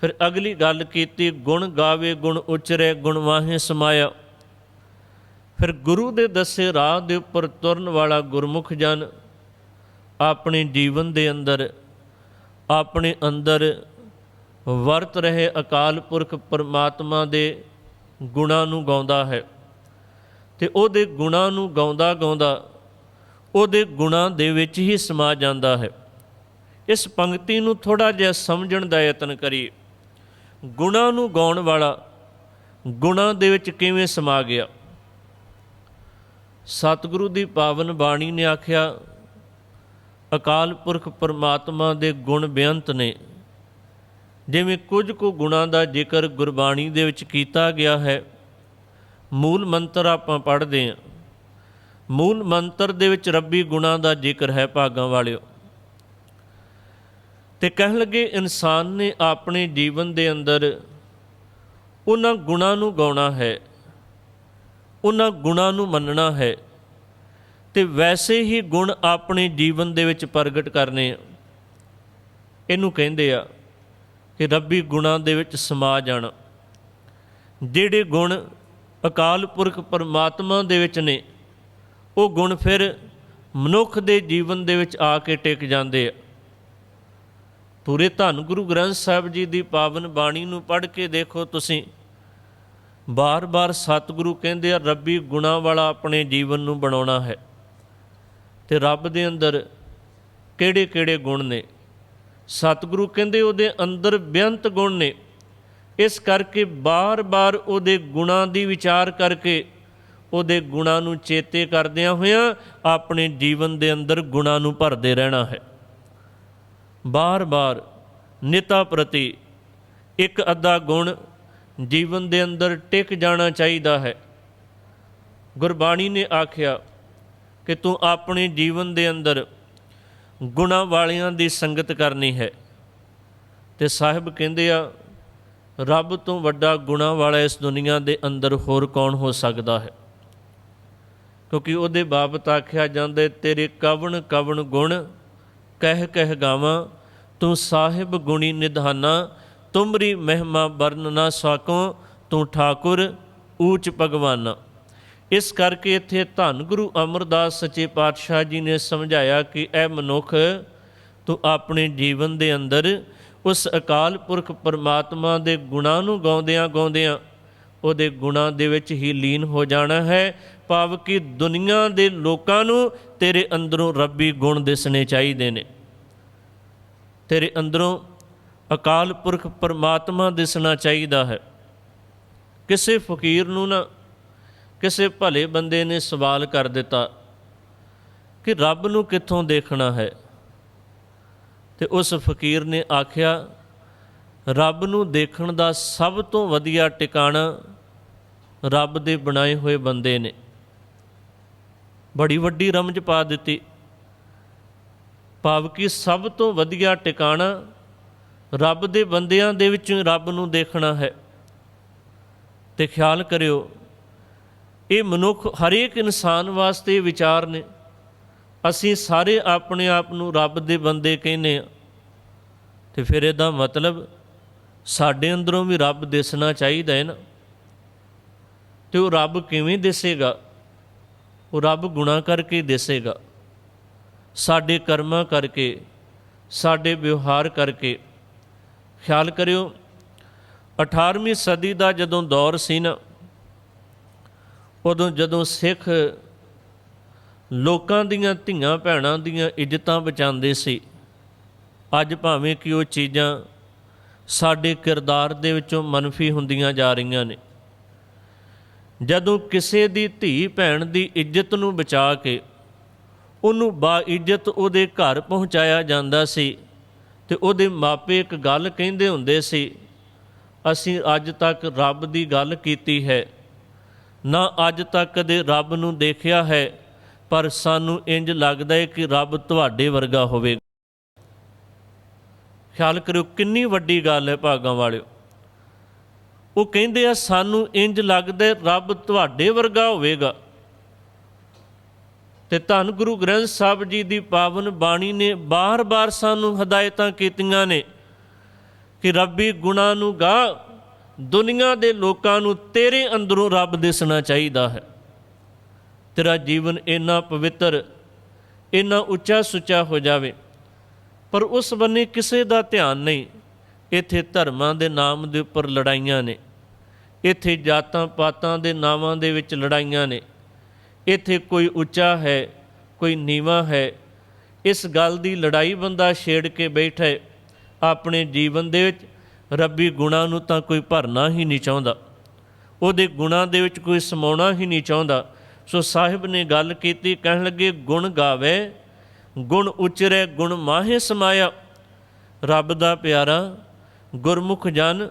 ਫਿਰ ਅਗਲੀ ਗੱਲ ਕੀਤੀ, ਗੁਣ ਗਾਵੇ, ਗੁਣ ਉਚਰੇ, ਗੁਣ ਵਾਹੇ ਸਮਾਇਆ। ਫਿਰ ਗੁਰੂ ਦੇ ਦੱਸੇ ਰਾਹ ਦੇ ਉੱਪਰ ਤੁਰਨ ਵਾਲਾ ਗੁਰਮੁਖ ਜਨ ਆਪਣੇ ਜੀਵਨ ਦੇ ਅੰਦਰ, ਆਪਣੇ ਅੰਦਰ ਵਰਤ ਰਹੇ ਅਕਾਲ ਪੁਰਖ ਪਰਮਾਤਮਾ ਦੇ ਗੁਣਾਂ ਨੂੰ ਗਾਉਂਦਾ ਹੈ ਤੇ ਉਹਦੇ ਗੁਣਾਂ ਨੂੰ ਗਾਉਂਦਾ ਗਾਉਂਦਾ ਉਹਦੇ ਗੁਣਾਂ ਦੇ ਵਿੱਚ ਹੀ ਸਮਾ ਜਾਂਦਾ ਹੈ। ਇਸ ਪੰਕਤੀ ਨੂੰ ਥੋੜਾ ਜਿਹਾ ਸਮਝਣ ਦਾ ਯਤਨ ਕਰੀਏ। ਗੁਣਾਂ ਨੂੰ ਗਾਉਣ ਵਾਲਾ ਗੁਣਾਂ ਦੇ ਵਿੱਚ ਕਿਵੇਂ ਸਮਾ ਗਿਆ? ਸਤਿਗੁਰੂ ਦੀ ਪਾਵਨ ਬਾਣੀ ਨੇ ਆਖਿਆ, ਅਕਾਲ ਪੁਰਖ ਪਰਮਾਤਮਾ ਦੇ ਗੁਣ ਬੇਅੰਤ ਨੇ। ਜਿਵੇਂ ਕੁਝ ਕੁ ਗੁਣਾਂ ਦਾ ਜ਼ਿਕਰ ਗੁਰਬਾਣੀ ਦੇ ਵਿੱਚ ਕੀਤਾ ਗਿਆ ਹੈ, ਮੂਲ ਮੰਤਰ ਆਪਾਂ ਪੜ੍ਹਦੇ ਹਾਂ। ਮੂਲ ਮੰਤਰ ਦੇ ਵਿੱਚ ਰੱਬੀ ਗੁਣਾਂ ਦਾ ਜ਼ਿਕਰ ਹੈ, ਭਾਗਾਂ ਵਾਲਿਓ। ਤੇ ਕਹਿਣ ਲੱਗੇ, ਇਨਸਾਨ ਨੇ ਆਪਣੇ ਜੀਵਨ ਦੇ ਅੰਦਰ ਉਹਨਾਂ ਗੁਣਾਂ ਨੂੰ ਗਾਉਣਾ ਹੈ, ਉਹਨਾਂ ਗੁਣਾਂ ਨੂੰ ਮੰਨਣਾ ਹੈ, ਤੇ ਵੈਸੇ ਹੀ ਗੁਣ ਆਪਣੇ ਜੀਵਨ ਦੇ ਵਿੱਚ ਪ੍ਰਗਟ ਕਰਨੇ ਆ। ਇਹਨੂੰ ਕਹਿੰਦੇ ਆ ਕਿ ਰੱਬੀ ਗੁਣਾਂ ਦੇ ਵਿੱਚ ਸਮਾ ਜਾਣਾ। ਜਿਹੜੇ ਗੁਣ ਅਕਾਲ ਪੁਰਖ ਪਰਮਾਤਮਾ ਦੇ ਵਿੱਚ ਨੇ, ਉਹ ਗੁਣ ਫਿਰ ਮਨੁੱਖ ਦੇ ਜੀਵਨ ਦੇ ਵਿੱਚ ਆ ਕੇ ਟਿਕ ਜਾਂਦੇ ਆ। ਪੂਰੇ ਧੰਨ ਗੁਰੂ ਗ੍ਰੰਥ ਸਾਹਿਬ ਜੀ ਦੀ ਪਾਵਨ ਬਾਣੀ ਨੂੰ ਪੜ੍ਹ ਕੇ ਦੇਖੋ ਤੁਸੀਂ। ਬਾਰ-ਬਾਰ ਸਤਿਗੁਰੂ ਕਹਿੰਦੇ ਆ, ਰੱਬੀ ਗੁਣਾਂ ਵਾਲਾ ਆਪਣੇ ਜੀਵਨ ਨੂੰ ਬਣਾਉਣਾ ਹੈ। ਤੇ ਰੱਬ ਦੇ ਅੰਦਰ ਕਿਹੜੇ-ਕਿਹੜੇ ਗੁਣ ਨੇ? ਸਤਿਗੁਰੂ ਕਹਿੰਦੇ ਉਹਦੇ ਅੰਦਰ ਬੇਅੰਤ ਗੁਣ ਨੇ। ਇਸ ਕਰਕੇ ਬਾਰ-ਬਾਰ ਉਹਦੇ ਗੁਣਾਂ ਦੀ ਵਿਚਾਰ ਕਰਕੇ ਉਹਦੇ ਗੁਣਾਂ ਨੂੰ ਚੇਤੇ ਕਰਦਿਆਂ ਹੋਇਆਂ ਆਪਣੇ ਜੀਵਨ ਦੇ ਅੰਦਰ ਗੁਣਾਂ ਨੂੰ ਭਰਦੇ ਰਹਿਣਾ ਹੈ। ਬਾਰ-ਬਾਰ ਨਿਤਾ ਪ੍ਰਤੀ ਇੱਕ ਅੱਧਾ ਗੁਣ ਜੀਵਨ ਦੇ ਅੰਦਰ ਟਿਕ ਜਾਣਾ ਚਾਹੀਦਾ ਹੈ। ਗੁਰਬਾਣੀ ਨੇ ਆਖਿਆ ਕਿ ਤੂੰ ਆਪਣੇ ਜੀਵਨ ਦੇ ਅੰਦਰ ਗੁਣਾ ਵਾਲਿਆਂ ਦੀ ਸੰਗਤ ਕਰਨੀ ਹੈ। ਤੇ ਸਾਹਿਬ ਕਹਿੰਦੇ ਆ, ਰੱਬ ਤੋਂ ਵੱਡਾ ਗੁਣਾ ਵਾਲਾ ਇਸ ਦੁਨੀਆ ਦੇ ਅੰਦਰ ਹੋਰ ਕੌਣ ਹੋ ਸਕਦਾ ਹੈ? ਕਿਉਂਕਿ ਉਹਦੇ ਬਾਬਤ ਆਖਿਆ ਜਾਂਦਾ ਤੇਰੇ ਕਵਣ ਕਵਣ ਗੁਣ ਕਹਿ ਕਹਿ ਗਾਵਾਂ, ਤੂੰ ਸਾਹਿਬ ਗੁਣੀ ਨਿਧਾਨਾ, ਤੁਮਰੀ ਮਹਿਮਾ ਬਰਨ ਨਾ ਸਾਕੋ, ਤੂੰ ਠਾਕੁਰ ਊਚ ਭਗਵਾਨਾ। ਇਸ ਕਰਕੇ ਇੱਥੇ ਧੰਨ ਗੁਰੂ ਅਮਰਦਾਸ ਸੱਚੇ ਪਾਤਸ਼ਾਹ ਜੀ ਨੇ ਸਮਝਾਇਆ ਕਿ ਇਹ ਮਨੁੱਖ, ਤੂੰ ਆਪਣੇ ਜੀਵਨ ਦੇ ਅੰਦਰ ਉਸ ਅਕਾਲ ਪੁਰਖ ਪਰਮਾਤਮਾ ਦੇ ਗੁਣਾਂ ਨੂੰ ਗਾਉਂਦਿਆਂ ਗਾਉਂਦਿਆਂ, ਉਹਦੇ ਗੁਣਾਂ ਦੇ ਵਿੱਚ ਹੀ ਲੀਨ ਹੋ ਜਾਣਾ ਹੈ। ਭਾਵ ਕਿ ਦੁਨੀਆ ਦੇ ਲੋਕਾਂ ਨੂੰ ਤੇਰੇ ਅੰਦਰੋਂ ਰੱਬੀ ਗੁਣ ਦਿਸਣੇ ਚਾਹੀਦੇ ਨੇ। ਤੇਰੇ ਅੰਦਰੋਂ ਅਕਾਲ ਪੁਰਖ ਪਰਮਾਤਮਾ ਦਿਸਣਾ ਚਾਹੀਦਾ ਹੈ। ਕਿਸੇ ਫਕੀਰ ਨੂੰ ਨਾ ਕਿਸੇ ਭਲੇ ਬੰਦੇ ਨੇ ਸਵਾਲ ਕਰ ਦਿੱਤਾ ਕਿ ਰੱਬ ਨੂੰ ਕਿੱਥੋਂ ਦੇਖਣਾ ਹੈ। ਤੇ ਉਸ ਫਕੀਰ ਨੇ ਆਖਿਆ, ਰੱਬ ਨੂੰ ਦੇਖਣ ਦਾ ਸਭ ਤੋਂ ਵਧੀਆ ਟਿਕਾਣਾ ਰੱਬ ਦੇ ਬਣਾਏ ਹੋਏ ਬੰਦੇ ਨੇ। ਬੜੀ ਵੱਡੀ ਰਮਜ ਪਾ ਦਿੱਤੀ। ਭਾਵ ਕਿ ਸਭ ਤੋਂ ਵਧੀਆ ਟਿਕਾਣਾ ਰੱਬ ਦੇ ਬੰਦਿਆਂ ਦੇ ਵਿੱਚ ਰੱਬ ਨੂੰ ਦੇਖਣਾ ਹੈ। ਤੇ ਖਿਆਲ ਕਰਿਓ, ਇਹ ਮਨੁੱਖ ਹਰੇਕ ਇਨਸਾਨ ਵਾਸਤੇ ਵਿਚਾਰ ਨੇ। ਅਸੀਂ ਸਾਰੇ ਆਪਣੇ ਆਪ ਨੂੰ ਰੱਬ ਦੇ ਬੰਦੇ ਕਹਿੰਦੇ ਆ ਤੇ ਫਿਰ ਇਹਦਾ ਮਤਲਬ ਸਾਡੇ ਅੰਦਰੋਂ ਵੀ ਰੱਬ ਦਿਸਣਾ ਚਾਹੀਦਾ ਹੈ ਨਾ। ਤੇ ਉਹ ਰੱਬ ਕਿਵੇਂ ਦਿਸੇਗਾ? ਉਹ ਰੱਬ ਗੁਣਾ ਕਰਕੇ ਦਿਸੇਗਾ। ਸਾਡੇ ਕਰਮਾਂ ਕਰਕੇ, ਸਾਡੇ ਵਿਵਹਾਰ ਕਰਕੇ। ਖਿਆਲ ਕਰਿਓ 18ਵੀਂ ਸਦੀ ਦਾ ਜਦੋਂ ਦੌਰ ਸੀ ਨਾ, ਉਦੋਂ ਜਦੋਂ ਸਿੱਖ ਲੋਕਾਂ ਦੀਆਂ ਧੀਆਂ ਭੈਣਾਂ ਦੀਆਂ ਇੱਜ਼ਤਾਂ ਬਚਾਉਂਦੇ ਸੀ, ਅੱਜ ਭਾਵੇਂ ਕਿ ਉਹ ਚੀਜ਼ਾਂ ਸਾਡੇ ਕਿਰਦਾਰ ਦੇ ਵਿੱਚੋਂ ਮਨਫੀ ਹੁੰਦੀਆਂ ਜਾ ਰਹੀਆਂ ਨੇ। ਜਦੋਂ ਕਿਸੇ ਦੀ ਧੀ ਭੈਣ ਦੀ ਇੱਜ਼ਤ ਨੂੰ ਬਚਾ ਕੇ ਉਹਨੂੰ ਬਾ ਇੱਜ਼ਤ ਉਹਦੇ ਘਰ ਪਹੁੰਚਾਇਆ ਜਾਂਦਾ ਸੀ ਤੇ ਉਹਦੇ ਮਾਪੇ ਇੱਕ ਗੱਲ ਕਹਿੰਦੇ ਹੁੰਦੇ ਸੀ, ਅਸੀਂ ਅੱਜ ਤੱਕ ਰੱਬ ਦੀ ਗੱਲ ਕੀਤੀ ਹੈ। ਨਾ ਅੱਜ ਤੱਕ ਕਦੇ ਰੱਬ ਨੂੰ ਦੇਖਿਆ ਹੈ, ਪਰ ਸਾਨੂੰ ਇੰਜ ਲੱਗਦਾ ਹੈ ਕਿ ਰੱਬ ਤੁਹਾਡੇ ਵਰਗਾ ਹੋਵੇ ਖਿਆਲ ਕਰਿਓ, ਕਿੰਨੀ ਵੱਡੀ ਗੱਲ ਹੈ ਭਾਗਾਂ ਵਾਲਿਓ। ਉਹ ਕਹਿੰਦੇ ਆ, ਸਾਨੂੰ ਇੰਜ ਲੱਗਦਾ ਰੱਬ ਤੁਹਾਡੇ ਵਰਗਾ ਹੋਵੇਗਾ। ਤੇ ਧੰਨ ਗੁਰੂ ਗ੍ਰੰਥ ਸਾਹਿਬ ਜੀ ਦੀ ਪਾਵਨ ਬਾਣੀ ਨੇ ਬਾਰ-ਬਾਰ ਸਾਨੂੰ ਹਦਾਇਤਾਂ ਕੀਤੀਆਂ ਨੇ ਕਿ ਰੱਬੀ ਗੁਣਾਂ ਨੂੰ ਗਾ, ਦੁਨੀਆ ਦੇ ਲੋਕਾਂ ਨੂੰ ਤੇਰੇ ਅੰਦਰੋਂ ਰੱਬ ਦਿਸਣਾ ਚਾਹੀਦਾ ਹੈ। ਤੇਰਾ ਜੀਵਨ ਇੰਨਾ ਪਵਿੱਤਰ, ਇੰਨਾ ਉੱਚਾ ਸੁੱਚਾ ਹੋ ਜਾਵੇ, ਪਰ ਉਸ ਬੰਨੇ ਕਿਸੇ ਦਾ ਧਿਆਨ ਨਹੀਂ। ਇੱਥੇ ਧਰਮਾਂ ਦੇ ਨਾਮ ਦੇ ਉੱਪਰ ਲੜਾਈਆਂ ਨੇ। ਇੱਥੇ ਜਾਤਾਂ ਪਾਤਾਂ ਦੇ ਨਾਵਾਂ ਦੇ ਵਿੱਚ ਲੜਾਈਆਂ ਨੇ। ਇੱਥੇ ਕੋਈ ਉੱਚਾ ਹੈ, ਕੋਈ ਨੀਵਾਂ ਹੈ। ਇਸ ਗੱਲ ਦੀ ਲੜਾਈ ਬੰਦਾ ਛੇੜ ਕੇ ਬੈਠਾ ਹੈ। ਆਪਣੇ ਜੀਵਨ ਦੇ ਵਿੱਚ ਰੱਬੀ ਗੁਣਾਂ ਨੂੰ ਤਾਂ ਕੋਈ ਭਰਨਾ ਹੀ ਨਹੀਂ ਚਾਹੁੰਦਾ। ਉਹਦੇ ਗੁਣਾਂ ਦੇ ਵਿੱਚ ਕੋਈ ਸਮਾਉਣਾ ਹੀ ਨਹੀਂ ਚਾਹੁੰਦਾ। ਸੋ ਸਾਹਿਬ ਨੇ ਗੱਲ ਕੀਤੀ, ਕਹਿਣ ਲੱਗੇ, ਗੁਣ ਗਾਵੇ, ਗੁਣ ਉਚਰੇ, ਗੁਣ ਮਾਹੇ ਸਮਾਇਆ। ਰੱਬ ਦਾ ਪਿਆਰਾ, ਗੁਰਮੁਖ ਜਨ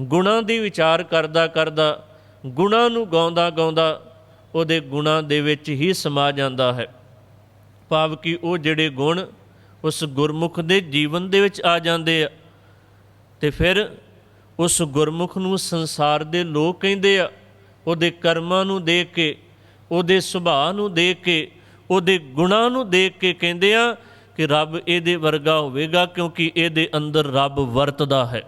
ਗੁਣਾਂ ਦੀ ਵਿਚਾਰ ਕਰਦਾ ਕਰਦਾ, ਗੁਣਾਂ ਨੂੰ ਗਾਉਂਦਾ ਗਾਉਂਦਾ ਉਹਦੇ ਗੁਣਾਂ ਦੇ ਵਿੱਚ ਹੀ ਸਮਾ ਜਾਂਦਾ ਹੈ। ਭਾਵ ਕਿ ਉਹ ਜਿਹੜੇ ਗੁਣ ਉਸ ਗੁਰਮੁਖ ਦੇ ਜੀਵਨ ਦੇ ਵਿੱਚ ਆ ਜਾਂਦੇ ਆ, ਤੇ ਫਿਰ ਉਸ ਗੁਰਮੁਖ ਨੂੰ ਸੰਸਾਰ ਦੇ ਲੋਕ ਕਹਿੰਦੇ ਆ, ਉਹਦੇ ਕਰਮਾਂ ਨੂੰ ਦੇਖ ਕੇ, ਉਹਦੇ ਸੁਭਾਅ ਨੂੰ ਦੇਖ ਕੇ, ਉਹਦੇ ਗੁਣਾਂ ਨੂੰ ਦੇਖ ਕੇ ਕਹਿੰਦੇ ਆ ਕਿ ਰੱਬ ਇਹਦੇ ਵਰਗਾ ਹੋਵੇਗਾ ਕਿਉਂਕਿ ਇਹਦੇ ਅੰਦਰ ਰੱਬ ਵਰਤਦਾ ਹੈ।